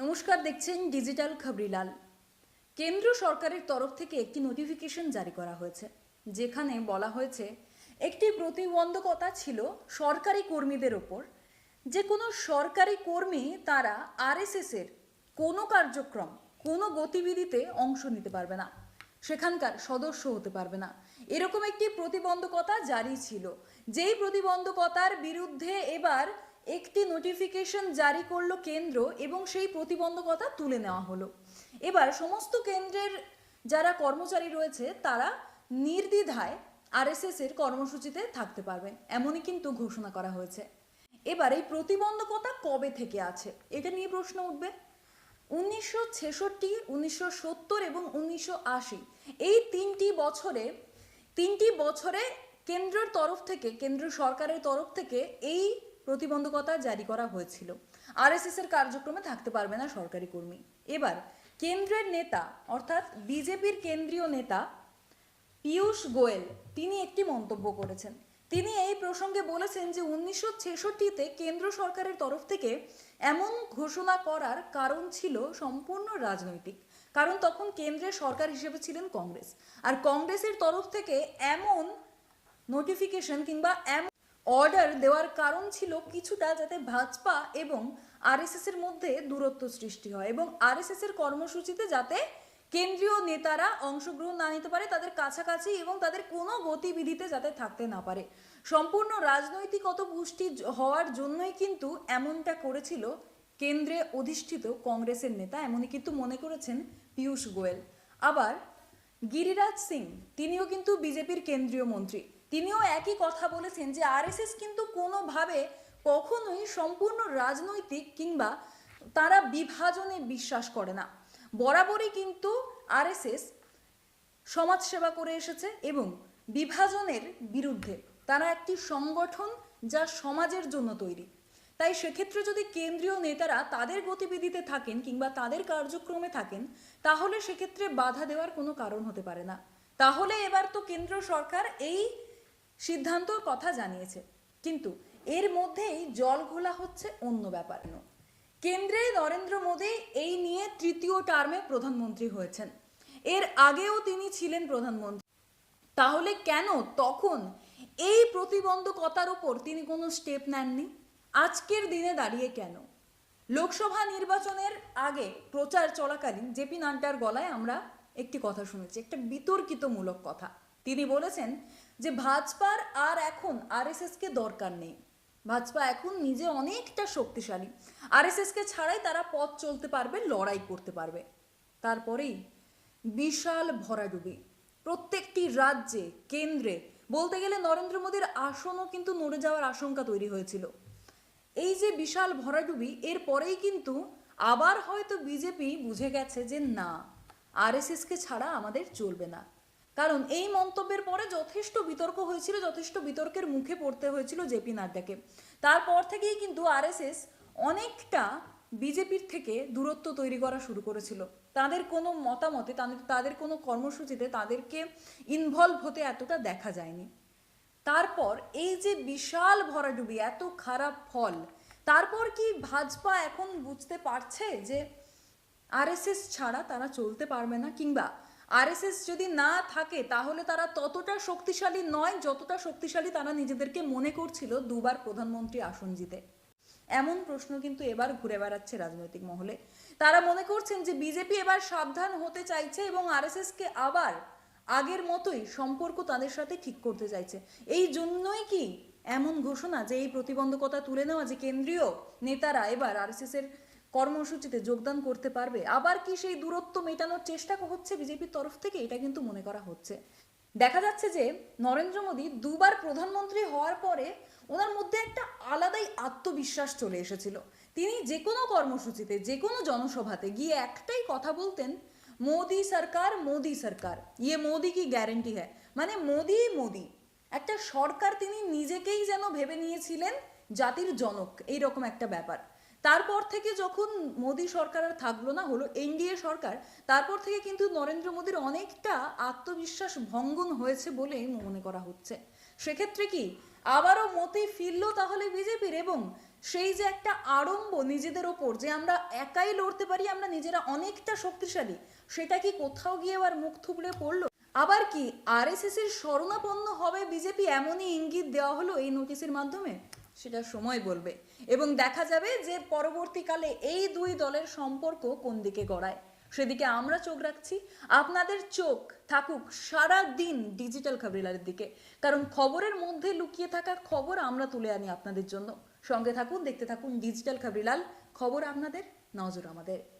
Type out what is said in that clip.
নমস্কার, দেখছেন ডিজিটাল খবরিলাল। কেন্দ্র সরকারের তরফ থেকে একটি নোটিফিকেশন জারি করা হয়েছে, যেখানে বলা হয়েছে, একটি প্রতিবন্ধকতা ছিল সরকারি কর্মীদের ওপর। যে কোনো সরকারি কর্মী তারা আরএসএস এর কোনো কার্যক্রম, কোনো গতিবিধিতে অংশ নিতে পারবে না। সেখানকার সদস্য হতে পারবে না। এরকম একটি প্রতিবন্ধকতা জারি ছিল। যেই প্রতিবন্ধকতার বিরুদ্ধে এবার একটি নোটিফিকেশন জারি করল কেন্দ্র এবং সেই প্রতিবন্ধকতা তুলে নেওয়া হলো। এবার সমস্ত কেন্দ্রের যারা কর্মচারী রয়েছে, তারা নির্দ্বিধায় আরএসএস এর কর্মসূচিতে থাকতে পারবেন, এমনই কিন্তু ঘোষণা করা হয়েছে। এবার এই প্রতিবন্ধকতা কবে থেকে আছে? এটা নিয়ে প্রশ্ন উঠবে। উনিশশো ছেষট্টি, উনিশশো সত্তর এবং উনিশশো আশি, এই তিনটি বছরে তিনটি বছরে কেন্দ্রের তরফ থেকে, কেন্দ্র সরকারের তরফ থেকে এই প্রতিবন্ধকতা জারি করা হয়েছিল। আরএসএস এর কার্যক্রমে থাকতে পারবে না সরকারি কর্মী। এবার, কেন্দ্রের নেতা, অর্থাৎ বিজেপির কেন্দ্রীয় নেতা পীয়ূষ গোয়েল, তিনি একটি মন্তব্য করেছেন। তিনি এই প্রসঙ্গে বলেছেন যে উনিশশো ছেষট্টিতে কেন্দ্র সরকারের তরফ থেকে এমন ঘোষণা করার কারণ ছিল সম্পূর্ণ রাজনৈতিক। কারণ তখন কেন্দ্রের সরকার হিসেবে ছিলেন কংগ্রেস। আর কংগ্রেসের তরফ থেকে এমন নোটিফিকেশন কিংবা এমন অর্ডার দেওয়ার কারণ ছিল কিছুটা যাতে ভাজপা এবং আরএসএস এর মধ্যে দূরত্ব সৃষ্টি হয় এবং আরএসএস এর কর্মসূচিতে যাতে কেন্দ্রীয় নেতারা অংশগ্রহণ না নিতে পারে, তাদের কাছাকাছি এবং তাদের কোনো গতিবিধিতে যাতে থাকতে না পারে। সম্পূর্ণ রাজনৈতিকত পুষ্টি হওয়ার জন্যই কিন্তু এমনটা করেছিল কেন্দ্রে অধিষ্ঠিত কংগ্রেসের নেতা, এমনই কিন্তু মনে করেছেন পীয়ূষ গোয়েল। আবার গিরিরাজ সিং, তিনিও কিন্তু বিজেপির কেন্দ্রীয় মন্ত্রী। তিনিও একই কথা বলেছেন যে আরএসএস কিন্তু কোনোভাবে কখনোই সম্পূর্ণ রাজনৈতিক কিংবা তারা বিভাজনে বিশ্বাস করে না। বরাবরই কিন্তু আরএসএস সমাজসেবা করে এসেছে এবং বিভাজনের বিরুদ্ধে তারা একটি সংগঠন যা সমাজের জন্য তৈরি। তাই সেক্ষেত্রে যদি কেন্দ্রীয় নেতারা তাদের গতিবিধিতে থাকেন কিংবা তাদের কার্যক্রমে থাকেন, তাহলে সেক্ষেত্রে বাধা দেওয়ার কোনো কারণ হতে পারে না। তাহলে এবার তো কেন্দ্র সরকার এই সিদ্ধান্তর কথা জানিয়েছে। কিন্তু এর মধ্যেই জল ঘোলা হচ্ছে অন্য ব্যাপার। কেন্দ্রে নরেন্দ্র মোদী এই নিয়ে তৃতীয় টার্মে প্রধানমন্ত্রী হয়েছেন। এর আগেও তিনি ছিলেন প্রধানমন্ত্রী। তাহলে কেন তখন এই প্রতিবন্ধকতার উপর তিনি কোনো স্টেপ নেননি? আজকের দিনে দাঁড়িয়ে কেন? লোকসভা নির্বাচনের আগে প্রচার চলাকালীন জেপি নাড্ডার গলায় আমরা একটি কথা শুনেছি, একটা বিতর্কিতমূলক কথা। তিনি বলেছেন যে ভাজপার আর এখন আরএসএস কে দরকার নেই। ভাজপা এখন নিজে অনেকটা শক্তিশালী। আরএসএস কে ছাড়াই তারা পথ চলতে পারবে, লড়াই করতে পারবে। তারপরেই বিশাল ভরাডুবি। প্রত্যেকটি রাজ্যে, কেন্দ্রে, বলতে গেলে নরেন্দ্র মোদীর আসনও কিন্তু নড়ে যাওয়ার আশঙ্কা তৈরি হয়েছিল। এই যে বিশাল ভরাডুবি, এর পরেই কিন্তু আবার হয়তো বিজেপি বুঝে গেছে যে না আরএসএসকে ছাড়া আমাদের চলবে না। কারণ এই মন্তব্যের পরে যথেষ্ট বিতর্ক হয়েছিল, যথেষ্ট বিতর্কের মুখে পড়তে হয়েছিল জেপি নাড্ডাকে। তারপর থেকেই কিন্তু আরএসএস অনেকটা বিজেপির থেকে দূরত্ব তৈরি করা শুরু করেছিল। তাদের কোনো মতামতে, তাদের তাদের কোনো কর্মসূচিতে তাদেরকে ইনভলভ হতে এতটা দেখা যায়নি। তারপর এই যে বিশাল ভরাডুবি, এত খারাপ ফল, তারপর কি ভাজপা এখন বুঝতে পারছে যে আরএসএস ছাড়া তারা চলতে পারবে না? কিংবা আরএসএস যদি না থাকে, তাহলে তারা ততটা শক্তিশালী নয় যতটা শক্তিশালী তারা নিজেদেরকে মনে করছিল দুবার প্রধানমন্ত্রী আসন জিতে। এমন প্রশ্ন কিন্তু এবার ঘুরে বেড়াচ্ছে রাজনৈতিক মহলে। তারা মনে করছেন যে বিজেপি এবার সাবধান হতে চাইছে এবং আরএসএস কে আবার আগের মতোই সম্পর্ক তাদের সাথে ঠিক করতে চাইছে। এই জন্যই কি এমন ঘোষণা যে এই প্রতিবন্ধকতা তুলে নেওয়া যে কেন্দ্রীয় নেতারা এবার আরএসএস এর কর্মসূচিতে যোগদান করতে পারবে। আবার কি সেই দূরত্ব মেটানোর চেষ্টা হচ্ছে বিজেপির তরফ থেকে, এটা কিন্তু মনে করা হচ্ছে। দেখা যাচ্ছে যে নরেন্দ্র মোদী দুবার প্রধানমন্ত্রী হওয়ার পরে ওনার মধ্যে একটা আলাদাই আত্মবিশ্বাস চলে এসেছিল। তিনি যে কোনো কর্মসূচিতে, যে কোনো জনসভাতে গিয়ে একটাই কথা বলতেন, মোদি সরকার মোদি সরকার। ইয়ে মোদি কি গ্যারেন্টি হ্যায়? মানে মোদি মোদি। একটা সরকার তিনি নিজেকেই যেন ভেবে নিয়েছিলেন জাতির জনক, এইরকম একটা ব্যাপার। তারপর থেকে যখন মোদী সরকার আর থাকল না, হলো এনডিএ সরকার, তারপর থেকে কিন্তু নরেন্দ্র মোদীর অনেকটা আত্মবিশ্বাস ভঙ্গন হয়েছে বলে মনে করা হচ্ছে। সেক্ষেত্রে কি আবারও মতি ফিরল তাহলে বিজেপির? এবং সেই যে একটা আড়ম্ব নিজেদের ওপর যে আমরা একাই লড়তে পারি, আমরা নিজেরা অনেকটা শক্তিশালী, সেটা কি কোথাও গিয়ে আবার মুখ থুবড়ে পড়ল? আবার কি আরএসএস এর শরণাপন্ন হবে বিজেপি? এমনই ইঙ্গিত দেওয়া হলো এই নোটিশের মাধ্যমে? সেটা সময় বলবে। এবং দেখা যাবে যে পরবর্তীকালে এই দুই দলের সম্পর্ক কোন দিকে গড়ায়। সেদিকে আমরা চোখ রাখছি। আপনাদের চোখ থাকুক সারা দিন ডিজিটাল খবরিলালের দিকে। কারণ খবরের মধ্যে লুকিয়ে থাকা খবর আমরা তুলে আনি আপনাদের জন্য। সঙ্গে থাকুন, দেখতে থাকুন ডিজিটাল খবরিলাল। খবর আপনাদের, নজর আমাদের।